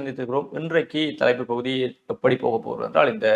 சந்தித்திருக்கிறோம். இன்றைக்கு தலைப்பு பகுதி எப்படி போக போகிறது என்றால் இந்த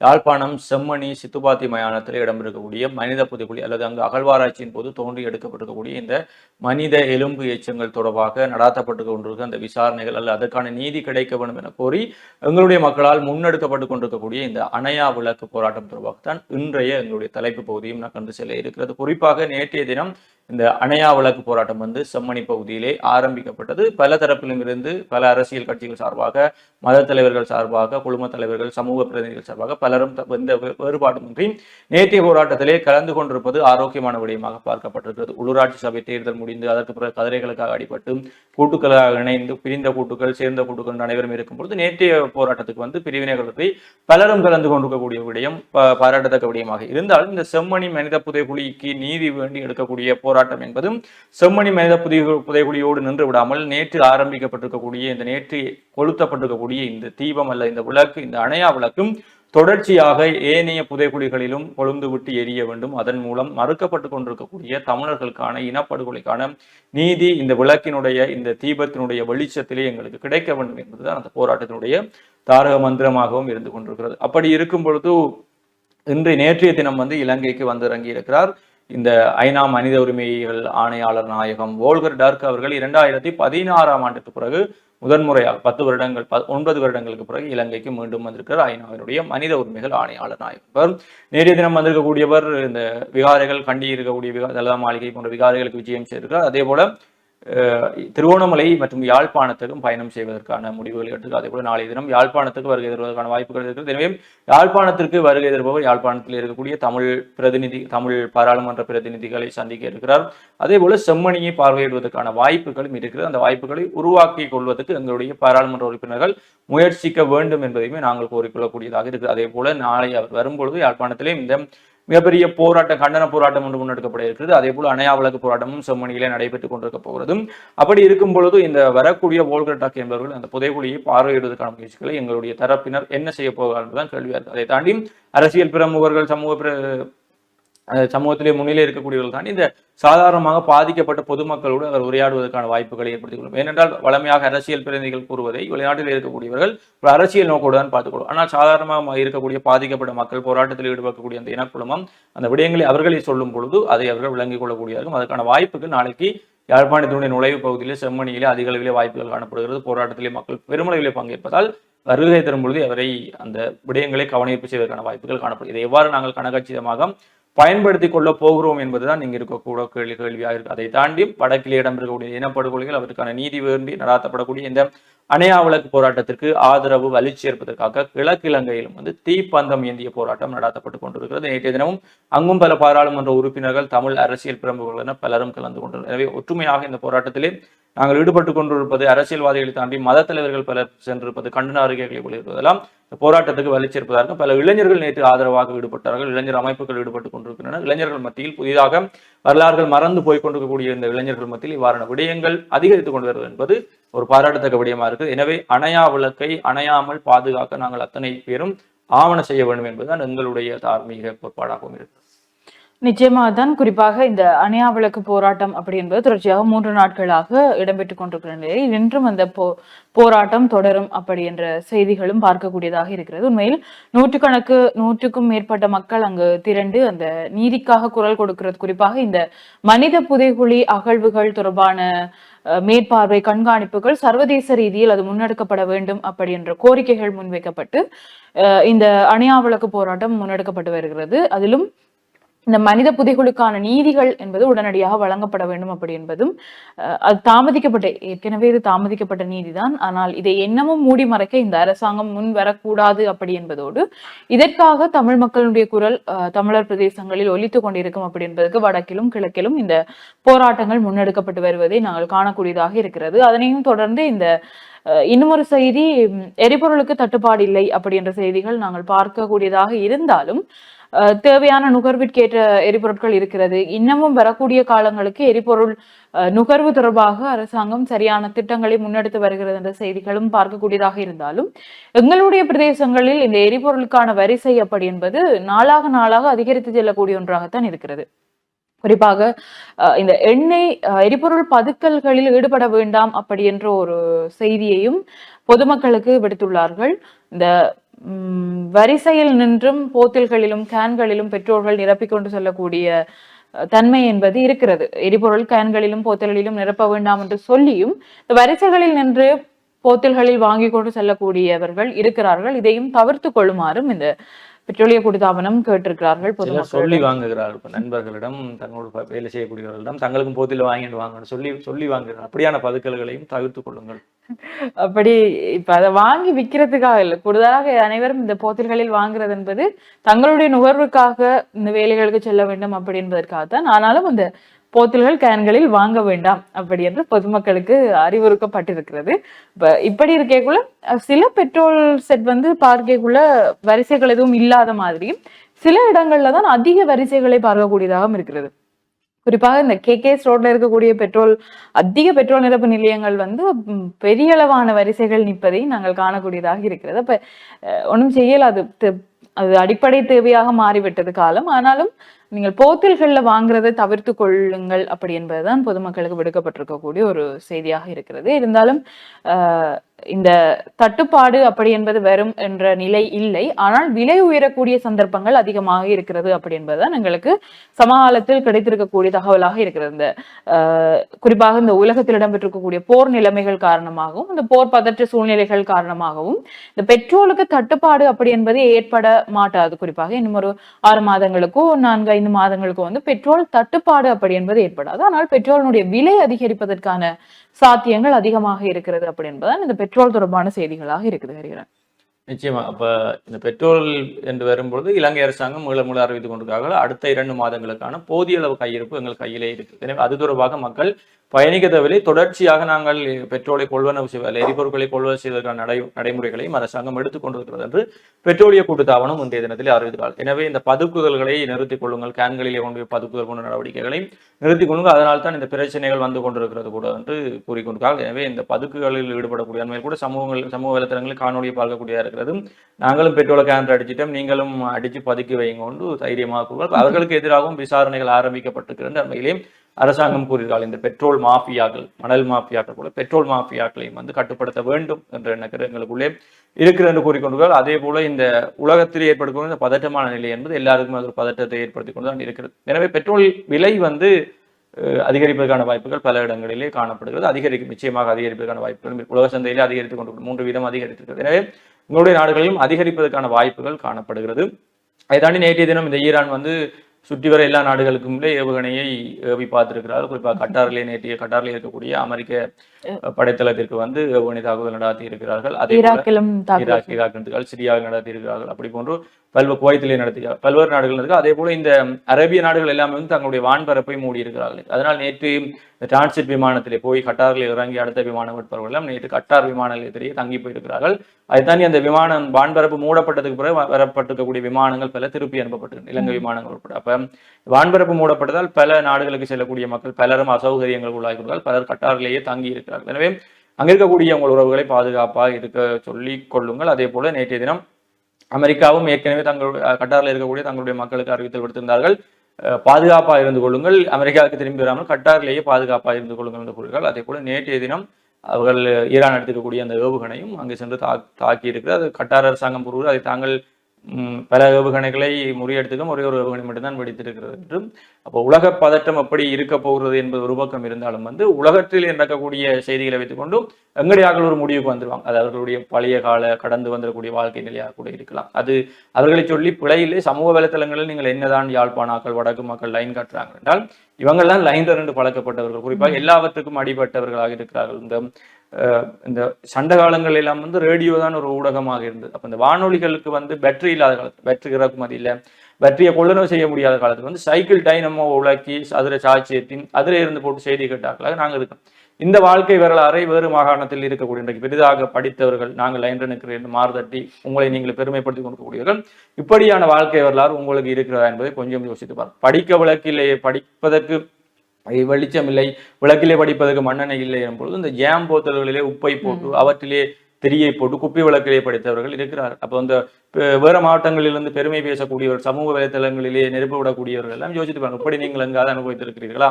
யாழ்ப்பாணம் செம்மணி சித்துப்பாத்தி மயானத்தில் இடம்பெறக்கூடிய மனித புதைக்குழி அல்லது அங்கு அகழ்வாராய்ச்சியின் போது தோன்றி எடுக்கப்பட்டிருக்கக்கூடிய இந்த மனித எலும்பு எச்சங்கள் தொடர்பாக நடாத்தப்பட்டு கொண்டிருக்க அந்த விசாரணைகள் அல்லது அதற்கான நீதி கிடைக்க வேண்டும் என கோரி எங்களுடைய மக்களால் முன்னெடுக்கப்பட்டு கொண்டிருக்கக்கூடிய இந்த அணையா விளக்கு போராட்டம் தொடர்பாக தான் இன்றைய எங்களுடைய தலைப்பு பகுதியும் நான் கண்டு செல்ல இருக்கிறது. குறிப்பாக நேற்றைய தினம் இந்த அணையா விளக்கு போராட்டம் வந்து செம்மணி பகுதியிலே ஆரம்பிக்கப்பட்டது. பல தரப்பிலும் இருந்து பல அரசியல் கட்சிகள் சார்பாக மத தலைவர்கள் சார்பாக குழும தலைவர்கள் சமூக பிரதிநிதிகள் சார்பாக பலரும் த- எந்த வேறுபாடுமின்றி நேற்றைய போராட்டத்திலே கலந்து கொண்டிருப்பது ஆரோக்கியமான விடயமாக பார்க்கப்பட்டிருக்கிறது. உள்ளூராட்சி சபை தேர்தல் முடிந்து அதற்கு பிறகு கதிரைகளுக்காக அடிபட்டு கூட்டுக்களாக இணைந்து பிரிந்த கூட்டுகள் சேர்ந்த கூட்டுகள் அனைவரும் இருக்கும் பொழுது நேற்றைய போராட்டத்துக்கு வந்து பிரிவினைகளுக்கு பலரும் கலந்து கொண்டிருக்கக்கூடிய விடயம் பாராட்டத்தக்க விடயமாக இருந்தாலும் இந்த செம்மணி மனித புதைகுழிக்கு நீதி வேண்டி எடுக்கக்கூடிய போராட்டம் என்பதும் செம்மணி மனித புதை புதைகுழியோடு நின்று விடாமல் நேற்று ஆரம்பிக்கப்பட்டிருக்கக்கூடிய இந்த நேற்று கொளுத்தப்பட்டிருக்கக்கூடிய இந்த தீபம் அல்ல இந்த விளக்கு இந்த அணையா விளக்கும் தொடர்ச்சியாக ஏனைய புதைக்குழிகளிலும் கொழுந்து விட்டு எரிய வேண்டும். அதன் மூலம் மறுக்கப்பட்டு கொண்டிருக்கக்கூடிய தமிழர்களுக்கான இனப்படுகொலைக்கான நீதி இந்த விளக்கினுடைய இந்த தீபத்தினுடைய வெளிச்சத்திலே எங்களுக்கு கிடைக்க வேண்டும் என்பதுதான் அந்த போராட்டத்தினுடைய தாரக மந்திரமாகவும் இருந்து கொண்டிருக்கிறது. அப்படி இருக்கும் பொழுது இன்று நேற்றைய தினம் வந்து இலங்கைக்கு வந்திறங்கி இருக்கிறார் இந்த ஐநா மனித உரிமைகள் ஆணையாளர் நாயகம் வோல்கர் டார்க் அவர்கள் இரண்டாயிரத்தி பதினாறாம் ஆண்டுக்கு பிறகு முதன்முறையாக பத்து வருடங்கள் ப- ஒன்பது வருடங்களுக்கு பிறகு இலங்கைக்கு மீண்டும் வந்திருக்கிறார். ஐநாவினுடைய மனித உரிமைகள் ஆணையாளர் நாயகம் இவர் நேற்றைய தினம் வந்திருக்கக்கூடியவர் இந்த விகாரைகள் கண்டி இருக்கக்கூடிய விகா தலதா மாளிகை போன்ற விகாரைகளுக்கு விஜயம் செய்திருக்கிறார். அதே போல திருவோணமலை மற்றும் யாழ்ப்பாணத்துக்கும் பயணம் செய்வதற்கான முடிவுகள் எடுத்து அதே போல நாளைய தினம் யாழ்ப்பாணத்துக்கு வருகை தருவதற்கான வாய்ப்புகள் இருக்கிறது. எனவே யாழ்ப்பாணத்திற்கு வருகை தருபவர் யாழ்ப்பாணத்தில் இருக்கக்கூடிய தமிழ் பிரதிநிதி தமிழ் பாராளுமன்ற பிரதிநிதிகளை சந்திக்க இருக்கிறார். அதே போல செம்மணியை பார்வையிடுவதற்கான வாய்ப்புகளும் இருக்கிறது. அந்த வாய்ப்புகளை உருவாக்கி கொள்வதற்கு எங்களுடைய பாராளுமன்ற உறுப்பினர்கள் முயற்சிக்க வேண்டும் என்பதையுமே நாங்கள் கோரிக்கொள்ளக்கூடியதாக இருக்குது. அதே போல நாளை அவர் வரும்பொழுது யாழ்ப்பாணத்திலே இந்த மிகப்பெரிய போராட்டம் கண்டன போராட்டம் ஒன்று முன்னெடுக்கப்பட இருக்கிறது. அதே போல அணையா விளக்கு போராட்டமும் செம்மணியிலே நடைபெற்றுக் கொண்டிருக்க போகிறதும். அப்படி இருக்கும் பொழுது இந்த வரக்கூடிய வோல்கட்டாக் என்பவர்கள் அந்த புதைகுழியை பார்வையிடுவதற்கான முயற்சிகளை எங்களுடைய தரப்பினர் என்ன செய்ய போகிறார்கள் என்பதுதான் கேள்வியா இருக்கு. அதை தாண்டி அரசியல் பிரமுகர்கள் சமூக சமூகத்திலே முன்னிலை இருக்கக்கூடியவர்கள் தான் இந்த சாதாரணமாக பாதிக்கப்பட்ட பொதுமக்களோடு அவர் உரையாடுவதற்கான வாய்ப்புகளை ஏற்படுத்திக் கொள்ளும். ஏனென்றால் வளமையாக அரசியல் பிரதிநிதிகள் கூறுவதை வெளிநாட்டில் இருக்கக்கூடியவர்கள் ஒரு அரசியல் நோக்கோடு தான் பார்த்துக்கொள்ளும். ஆனால் சாதாரணமாக இருக்கக்கூடிய பாதிக்கப்பட்ட மக்கள் போராட்டத்தில் ஈடுபடக்கூடிய அந்த இனக்குழுமம் அந்த விடயங்களை அவர்களை சொல்லும் பொழுது அதை அவர்கள் விளங்கிக் இருக்கும் அதற்கான வாய்ப்புகள் நாளைக்கு யாழ்ப்பாணத்தினுடைய நுழைவு பகுதியிலே செம்மணியிலே அதிக அளவிலே வாய்ப்புகள் காணப்படுகிறது. போராட்டத்திலே மக்கள் பெருமளவிலே பங்கேற்பதால் வருகை தரும் பொழுது அவரை அந்த விடயங்களை கவனிப்பு செய்வதற்கான வாய்ப்புகள் காணப்படும். இதை எவ்வாறு நாங்கள் கனகச்சிதமாக பயன்படுத்தி கொள்ள போகிறோம் என்பதுதான் இங்க இருக்கக்கூட கேள்வி கேள்வியாக இருக்கு. அதை தாண்டி வடக்கிலே இடம்பெறக்கூடிய இனப்படுகொலைகள் அவருக்கான நீதி வேண்டி நடாத்தப்படக்கூடிய இந்த அணையா விளக்கு போராட்டத்திற்கு ஆதரவு வலி சேர்ப்பதற்காக கிழக்கு இலங்கையிலும் வந்து தீப்பந்தம் ஏந்திய போராட்டம் நடாத்தப்பட்டு கொண்டிருக்கிறது. நேற்றைய தினமும் அங்கும் பல பாராளுமன்ற உறுப்பினர்கள் தமிழ் அரசியல் பிரமுகர்கள் என பலரும் கலந்து கொண்டனர். எனவே ஒற்றுமையாக இந்த போராட்டத்திலே நாங்கள் ஈடுபட்டு கொண்டிருப்பது அரசியல்வாதிகளை தாண்டி மத தலைவர்கள் பலர் சென்றிருப்பது கண்டன அறிக்கைகளை வெளியிடுவதெல்லாம் போராட்டத்துக்கு வலி பல இளைஞர்கள் நேற்று ஆதரவாக ஈடுபட்டார்கள். இளைஞர் அமைப்புகள் ஈடுபட்டு கொண்டிருக்கின்றன. இளைஞர்கள் மத்தியில் புதிதாக வரலாறுகள் மறந்து போய் கொண்டிருக்கக்கூடிய இந்த இளைஞர்கள் மத்தியில் இவ்வாறான விடயங்கள் அதிகரித்துக் கொண்டு வருவது என்பது ஒரு பாராட்டத்தக்க விடயமா இருக்குது. எனவே அணையா விளக்கை அணையாமல் பாதுகாக்க நாங்கள் அத்தனை பேரும் ஆவண செய்ய வேண்டும் என்பதுதான் எங்களுடைய தார்மீக கோட்பாடாகவும் இருக்கிறது நிச்சயமாக தான் குறிப்பாக இந்த அணையா விளக்கு போராட்டம் அப்படி என்பது தொடர்ச்சியாக மூன்று நாட்களாக இடம்பெற்றுக் கொண்டிருக்கிற நிலையில் இன்றும் அந்த போ போராட்டம் தொடரும் அப்படி என்ற செய்திகளும் பார்க்கக்கூடியதாக இருக்கிறது. உண்மையில் நூற்றுக்கணக்கு நூற்றுக்கும் மேற்பட்ட மக்கள் அங்கு திரண்டு அந்த நீதிக்காக குரல் கொடுக்கிறது. குறிப்பாக இந்த மனித புதைகுழி அகழ்வுகள் தொடர்பான அஹ், மேற்பார்வை கண்காணிப்புகள் சர்வதேச ரீதியில் அது முன்னெடுக்கப்பட வேண்டும் அப்படி என்ற கோரிக்கைகள் முன்வைக்கப்பட்டு அஹ், இந்த அணையா விளக்கு போராட்டம் முன்னெடுக்கப்பட்டு வருகிறது. அதிலும் இந்த மனித புதைகளுக்கான நீதிகள் என்பது உடனடியாக வழங்கப்பட வேண்டும் அப்படி என்பதும் அஹ், அது தாமதிக்கப்பட்ட ஏற்கனவே இது தாமதிக்கப்பட்ட நீதிதான். ஆனால் இதை என்னமும் மூடி மறைக்க இந்த அரசாங்கம் முன் வரக்கூடாது அப்படி என்பதோடு இதற்காக தமிழ் மக்களுடைய குரல் அஹ், தமிழர் பிரதேசங்களில் ஒலித்து கொண்டிருக்கும் அப்படி என்பதற்கு வடக்கிலும் கிழக்கிலும் இந்த போராட்டங்கள் முன்னெடுக்கப்பட்டு வருவதை நாங்கள் காணக்கூடியதாக இருக்கிறது. அதனையும் தொடர்ந்து இந்த அஹ், இன்னும் ஒரு செய்தி எரிபொருளுக்கு தட்டுப்பாடு இல்லை அப்படி என்ற செய்திகள் நாங்கள் பார்க்கக்கூடியதாக இருந்தாலும் தேவையான நுகர்விற்கேற்ற எரிபொருட்கள் இருக்கிறது. இன்னமும் வரக்கூடிய காலங்களுக்கு எரிபொருள் அஹ், நுகர்வு தொடர்பாக அரசாங்கம் சரியான திட்டங்களை முன்னெடுத்து வருகிறது என்ற செய்திகளும் பார்க்கக்கூடியதாக இருந்தாலும் எங்களுடைய பிரதேசங்களில் இந்த எரிபொருளுக்கான வரிசை அப்படி என்பது நாளாக நாளாக அதிகரித்து செல்லக்கூடிய ஒன்றாகத்தான் இருக்கிறது. குறிப்பாக இந்த எண்ணெய் எரிபொருள் பதுக்கல்களில் ஈடுபட வேண்டாம் அப்படி என்ற ஒரு செய்தியையும் பொதுமக்களுக்கு விடுத்துள்ளார்கள். இந்த வரிசையில் நின்றும் போத்தில்களிலும் கேன்களிலும் பெற்றோர்கள் நிரப்பிக் கொண்டு செல்லக்கூடிய தன்மை என்பது இருக்கிறது. எரிபொருள் கேன்களிலும் போத்தல்களிலும் நிரப்ப வேண்டாம் என்று சொல்லியும் இந்த வரிசைகளில் நின்று போத்தல்களில் வாங்கி கொண்டு செல்லக்கூடியவர்கள் இருக்கிறார்கள். இதையும் தவிர்த்து கொள்ளுமாறும் இந்த பெட்ரோலிய கூட்டுத்தாபனம் கேட்டிருக்கிறார்கள் சொல்லி வாங்குகிறார்கள். நண்பர்களிடம் தங்களோட வேலை செய்யக்கூடியவர்களிடம் தங்களுக்கும் போத்தில் வாங்கிட்டு வாங்கன்னு சொல்லி சொல்லி வாங்குகிறார் அப்படியான பதுக்கல்களையும் தவிர்த்து கொள்ளுங்கள். அப்படி இப்ப அதை வாங்கி விற்கிறதுக்காக இல்லை. கூடுதலாக அனைவரும் இந்த போத்தல்களில் வாங்குறது என்பது தங்களுடைய நுகர்வுக்காக இந்த வேலைகளுக்கு செல்ல வேண்டும் அப்படி என்பதற்காகத்தான். ஆனாலும் அந்த போத்தல்கள் கேன்களில் வாங்க வேண்டாம் அப்படி என்று பொதுமக்களுக்கு அறிவுறுக்கப்பட்டிருக்கிறது இப்போ இப்படி இருக்கக்குள்ள சில பெட்ரோல் செட் வந்து பார்க்கக்குள்ள வரிசைகள் எதுவும் இல்லாத மாதிரியும் சில இடங்கள்ல தான் அதிக வரிசைகளை பார்க்கக்கூடியதாகவும் இருக்கிறது. குறிப்பாக இந்த கேகேஎஸ் ரோட்ல இருக்கக்கூடிய பெட்ரோல் அதிக பெட்ரோல் நிரப்பு நிலையங்கள் வந்து பெரிய அளவான வரிசைகள் நிற்பதை நாங்கள் காணக்கூடியதாக இருக்கிறது. அப்ப ஒன்றும் ஒண்ணும் செய்யல அது அது அடிப்படை தேவையாக மாறிவிட்டது காலம். ஆனாலும் நீங்கள் போத்தல்களில் வாங்குறதை தவிர்த்து கொள்ளுங்கள் அப்படி என்பதுதான் பொதுமக்களுக்கு விடுக்கப்பட்டிருக்கக்கூடிய ஒரு செய்தியாக இருக்கிறது. இருந்தாலும் ஆஹ், இந்த தட்டுப்பாடு அப்படி என்பது வரும் என்ற நிலை இல்லை. ஆனால் விலை உயரக்கூடிய சந்தர்ப்பங்கள் அதிகமாக இருக்கிறது அப்படி என்பதுதான் எங்களுக்கு சமகாலத்தில் கிடைத்திருக்கக்கூடிய தகவலாக இருக்கிறது. இந்த ஆஹ், குறிப்பாக இந்த உலகத்தில் இடம்பெற்றிருக்கக்கூடிய போர் நிலைமைகள் காரணமாகவும் இந்த போர் பதற்ற சூழ்நிலைகள் காரணமாகவும் இந்த பெட்ரோலுக்கு தட்டுப்பாடு அப்படி என்பது ஏற்பட மாட்டாது. குறிப்பாக இன்னும் ஒரு ஆறு மாதங்களுக்கோ நான்கு ஐந்து மாதங்களுக்கோ வந்து பெட்ரோல் தட்டுப்பாடு அப்படி என்பது ஏற்படாது. ஆனால் பெட்ரோலினுடைய விலை அதிகரிப்பதற்கான சாத்தியங்கள் அதிகமாக இருக்கிறது அப்படி என்பதுதான் இந்த பெட்ரோல் தொடர்பான செய்திகளாக இருக்குது ஹரிகரன் நிச்சயமா. அப்ப இந்த பெட்ரோல் என்று வரும்பொழுது இலங்கை அரசாங்கம் மீள மீள அறிவித்துக் கொண்டிருக்கார்கள் அடுத்த இரண்டு மாதங்களுக்கான போதிய அளவு கையிருப்பு எங்கள் கையிலே இருக்கு. எனவே அது தொடர்பாக மக்கள் பயணிக்க தேவையில்லை தொடர்ச்சியாக நாங்கள் பெட்ரோலை கொள்வனவு செய்வதில் எரிபொருட்களை கொள்வனவு செய்வதற்கான நடை நடைமுறைகளையும் அரசாங்கம் எடுத்துக் கொண்டிருக்கிறது என்று பெட்ரோலிய கூட்டுத்தாபனம் இன்றைய தினத்தில் அறிவித்தார் எனவே இந்த பதுக்குதல்களை நிறுத்திக் கொள்ளுங்கள். கேன்களிலே கொண்டு பதுக்குதல் போன்ற நடவடிக்கைகளை நிறுத்திக் கொள்ளுங்கள். அதனால் தான் இந்த பிரச்சனைகள் வந்து கொண்டிருக்கிறது கூட என்று கூறிக்கொண்டிருக்கார்கள் எனவே இந்த பதுக்குகளில் ஈடுபடக்கூடிய அண்மையில் கூட சமூகங்கள் சமூக வலைத்தளங்களில் காணொலியை பார்க்கக்கூடியதாக இருக்கிறது. நாங்களும் பெட்ரோலை கேன் அடிச்சிட்டோம். நீங்களும் அடிச்சு பதுக்கி வைங்க கொண்டு தைரியமாக அவர்களுக்கு எதிராகவும் விசாரணைகள் ஆரம்பிக்கப்பட்டிருக்கிறது. அண்மையிலே அரசாங்கம் கூறுகிறார்கள் இந்த பெட்ரோல் மாஃபியாக்கள் மணல் மாஃபியாக்கள் போல பெட்ரோல் மாஃபியாக்களையும் வந்து கட்டுப்படுத்த வேண்டும் என்ற நகரங்களுக்குள்ளே எங்களுக்குள்ளே இருக்கிறது என்று கூறிக்கொண்டிருக்கிறார் அதே போல இந்த உலகத்தில் ஏற்படுத்தும் இந்த பதட்டமான நிலை என்பது எல்லாருக்குமே அது ஒரு பதட்டத்தை ஏற்படுத்தி கொண்டு தான் இருக்கிறது. எனவே பெட்ரோல் விலை வந்து அஹ், அதிகரிப்பதற்கான வாய்ப்புகள் பல இடங்களிலே காணப்படுகிறது. அதிகரிக்கும் நிச்சயமாக அதிகரிப்பதற்கான வாய்ப்புகள் உலக சந்தையிலே அதிகரித்துக் கொண்டு மூன்று வீதம் அதிகரித்திருக்கிறது. எனவே உங்களுடைய நாடுகளிலும் அதிகரிப்பதற்கான வாய்ப்புகள் காணப்படுகிறது. அதை தாண்டி நேற்றைய தினம் இந்த ஈரான் வந்து சுற்றி வர எல்லா நாடுகளுக்கும் ஏவுகணையை ஏவி பார்த்திருக்கிறார்கள் குறிப்பாக கட்டாரிலே நேற்றைய கட்டாரிலே இருக்கக்கூடிய அமெரிக்க படைத்தளத்திற்கு வந்து ஏவுகணை தாக்குதல் நடத்தி இருக்கிறார்கள் அதே ஈராக்கிலும் ஈராக் சிரியாவில் நடத்தி இருக்கிறார்கள் அப்படி போன்று பல்வேறு குவைத்திலே நடத்துகிறார் பல்வேறு நாடுகள் இருக்கு அதே போல இந்த அரேபிய நாடுகள் எல்லாமே வந்து தங்களுடைய வான்பரப்பை மூடி இருக்கிறார்கள். அதனால் நேற்று இந்த டிரான்சிட் விமானத்திலே போய் கட்டாரில் இறங்கி அடுத்த விமானம் எடுப்பவர்கள் எல்லாம் நேற்று கட்டார் விமான நிலையத்திலேயே தங்கி போயிருக்கிறார்கள். அதை தாண்டி அந்த விமானம் வான்பரப்பு மூடப்பட்டதுக்கு பிறகு வரப்பட்டிருக்கக்கூடிய விமானங்கள் பல திருப்பி அனுப்பப்பட்டிருக்கு இலங்கை விமானங்கள் உட்பட. அப்ப வான்பரப்பு மூடப்பட்டதால் பல நாடுகளுக்கு செல்லக்கூடிய மக்கள் பலரும் அசௌகரியங்கள் உள்ளாகிறார்கள் பலர் கட்டாரிலேயே தங்கி இருக்கிறார்கள். எனவே அங்க இருக்கக்கூடிய உங்கள் உறவுகளை பாதுகாப்பாக இருக்க சொல்லிக் கொள்ளுங்கள். அதே போல நேற்றைய தினம் அமெரிக்காவும் ஏற்கனவே தங்களுடைய கட்டாரில் இருக்கக்கூடிய தங்களுடைய மக்களுக்கு அறிவித்தல் விடுத்திருந்தார்கள் அஹ், பாதுகாப்பாக இருந்து கொள்ளுங்கள். அமெரிக்காவுக்கு திரும்பி வராமல் கட்டாரிலேயே பாதுகாப்பாக இருந்து கொள்ளுங்கள் என்று கூறுகிறார்கள். அதே போல நேற்றைய தினம் அவர்கள் ஈரான் எடுத்துக்கக்கூடிய அந்த ஏவுகணையும் அங்கு சென்று தா தாக்கி இருக்கிறது அது கட்டார் அரசாங்கம் கூறுவது அதை தாங்கள் பல ஏவுகணைகளை முறியடித்துக்கும் ஒரே ஒரு ஏவுகணை மட்டும்தான் வெடித்திருக்கிறது என்றும் அப்போ உலக பதட்டம் எப்படி இருக்க போகிறது என்பது ஒரு பக்கம் இருந்தாலும் வந்து உலகத்தில் நடக்கக்கூடிய செய்திகளை வைத்துக்கொண்டு எங்கடையாக ஒரு முடிவுக்கு வந்துருவாங்க. அது அவர்களுடைய பழைய கால கடந்து வந்திருக்கக்கூடிய வாழ்க்கை நிலையாக கூட இருக்கலாம். அது அவர்களை சொல்லி பிழையிலே சமூக வலைத்தளங்களில் நீங்கள் என்னதான் யாழ்ப்பாணாக்கள் வடக்கு மக்கள் லைன் காட்டுறாங்க என்றால் இவங்கெல்லாம் லைன் ரெண்டு பழக்கப்பட்டவர்கள். குறிப்பாக எல்லாவற்றுக்கும் அடிபட்டவர்களாக இருக்கிறார்கள். இந்த இந்த சண்டை காலங்கள் எல்லாம் வந்து ரேடியோ தான் ஒரு ஊடகமாக இருந்தது. அப்போ இந்த வானொலிகளுக்கு வந்து பேட்டரி இல்லாத காலத்து பேட்டரி இறக்குமதி இல்லை பேட்டரியை கொள்ளனவு செய்ய முடியாத காலத்தில் வந்து சைக்கிள் டைனமோ உலக்கி அதில் சாட்சியத்தின் அதில் இருந்து போட்டு செய்தி கேட்டாக்களாக நாங்கள் இருக்கோம். இந்த வாழ்க்கை வரலாறை வேறு மாகாணத்தில் இருக்கக்கூடிய இன்றைக்கு பெரிதாக படித்தவர்கள் நாங்கள் லைன் நிற்கிறேன் மாறுதட்டி உங்களை நீங்கள் பெருமைப்படுத்தி கொடுக்கக்கூடியவர்கள் இப்படியான வாழ்க்கை வரலாறு உங்களுக்கு இருக்கிறதா என்பதை கொஞ்சம் யோசித்து பாருங்கள் படிக்க விளக்கிலே படிப்பதற்கு வெளிச்சம் இல்லை விளக்கிலே படிப்பதற்கு மண்ணெண்ணெய் இல்லை பொழுது இந்த ஜாம் போத்தல்களிலே உப்பை போட்டு அவற்றிலே திரியை போட்டு குப்பி விளக்கிலே படித்தவர்கள் இருக்கிறார். அப்போ இந்த ப- வேற மாவட்டங்களிலிருந்து பெருமை பேசக்கூடியவர் சமூக வலைத்தளங்களிலே நெருப்பு விடக்கூடியவர்கள் எல்லாம் யோசித்து பாருங்க இப்படி நீங்கள் எங்காவது அனுபவித்திருக்கிறீர்களா?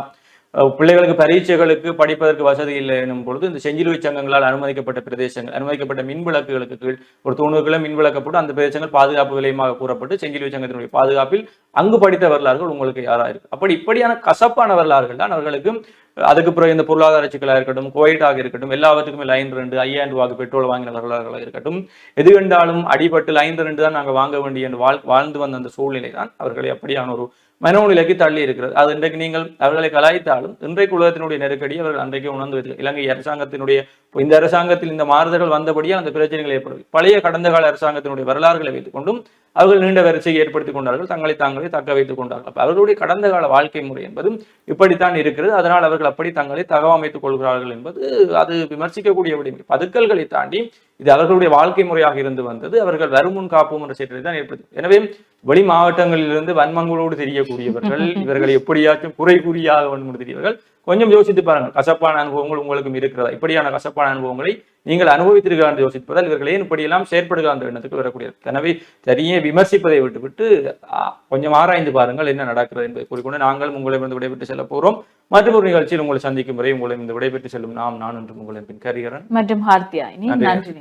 பிள்ளைகளுக்கு பரீட்சைகளுக்கு படிப்பதற்கு வசதி இல்லை எனும் பொழுது இந்த செஞ்சிலுவை சங்கங்களால் அனுமதிக்கப்பட்ட பிரதேசங்கள் அனுமதிக்கப்பட்ட மின் விளக்குகளுக்கு கீழ் ஒரு தொண்ணூறு கிலோ மின் விளக்கப்பட்டு அந்த பிரதேசங்கள் பாதுகாப்பு விலையமாக கூறப்பட்டு செஞ்சிலுவை சங்கத்தினுடைய பாதுகாப்பில் அங்கு படித்த வரலாறுகள் உங்களுக்கு யாரா இருக்கு அப்படி இப்படியான கசப்பான வரலாறுகள் தான் அவர்களுக்கு அதுக்கு பிறகு இந்த பொருளாதார சிக்கலாக இருக்கட்டும் குவைட்டாக இருக்கட்டும் எல்லாவற்றுக்குமே லைன் ரெண்டு ஐயாயிரம் ரூபாய்க்கு பெட்ரோல் வாங்கின வரலாறுகளாக இருக்கட்டும் எது கண்டாலும் அடிபட்டு லைன் ரெண்டு தான் நாங்கள் வாங்க வேண்டிய என்று வாழ் வாழ்ந்து வந்த அந்த சூழ்நிலை தான் அவர்களை அப்படியான ஒரு மனோநிலைக்கு தள்ளி இருக்கிறது. அது இன்றைக்கு நீங்கள் அவர்களை கலாய்த்தாலும் இன்றைக்கு உலகத்தினுடைய நெருக்கடி அவர்கள் அன்றைக்கு உணர்ந்து வைத்து இலங்கை அரசாங்கத்தினுடைய இந்த அரசாங்கத்தில் இந்த மாறுதல்கள் வந்தபடியே அந்த பிரச்சனைகள் ஏற்படுது பழைய கடந்த கால அரசாங்கத்தினுடைய வரலாறுகளை வைத்துக் கொண்டும் அவர்கள் நீண்ட வரிசையை ஏற்படுத்திக் கொண்டார்கள் தங்களை தாங்களே தக்க வைத்துக் கொண்டார்கள். அப்ப அவர்களுடைய கடந்த கால வாழ்க்கை முறை என்பது இப்படித்தான் இருக்கிறது. அதனால் அவர்கள் அப்படி தங்களை தகவமைத்துக் கொள்கிறார்கள் என்பது அது விமர்சிக்கக்கூடிய விடயம் பதுக்கல்களை தாண்டி இது அவர்களுடைய வாழ்க்கை முறையாக இருந்து வந்தது. அவர்கள் வருமுன் காப்போம் என்ற செயலை தான் ஏற்படுத்தி. எனவே வெளி மாவட்டங்களிலிருந்து வன்மங்களோடு தெரியக்கூடியவர்கள் இவர்களை எப்படியாச்சும் குறை கூறியாக வேண்டும் தெரியவர்கள் கொஞ்சம் யோசித்து பாருங்கள். கசப்பான அனுபவங்கள் உங்களுக்கும் இருக்கிறதா? இப்படியான கசப்பான அனுபவங்களை நீங்கள் அனுபவித்திருக்கிறார் என்று யோசிப்பதால் இவர்கள் ஏன் இப்படியெல்லாம் செயற்படுகிறார் என்ற எண்ணத்துக்கு வரக்கூடியது. எனவே தனியே விமர்சிப்பதை விட்டுவிட்டு கொஞ்சம் ஆராய்ந்து பாருங்கள் என்ன நடக்கிறது என்பதை கூறிக்கொண்டு நாங்கள் உங்களிடமிருந்து விடைபெற்று செல்ல போகிறோம். மற்றும் ஒரு நிகழ்ச்சியில் உங்களை சந்திக்கும் வரை உங்களை இந்த விடைபெற்று செல்லும் நாம் நான் என்று உங்களை பின் கரிகரன். மற்றும். நன்றி.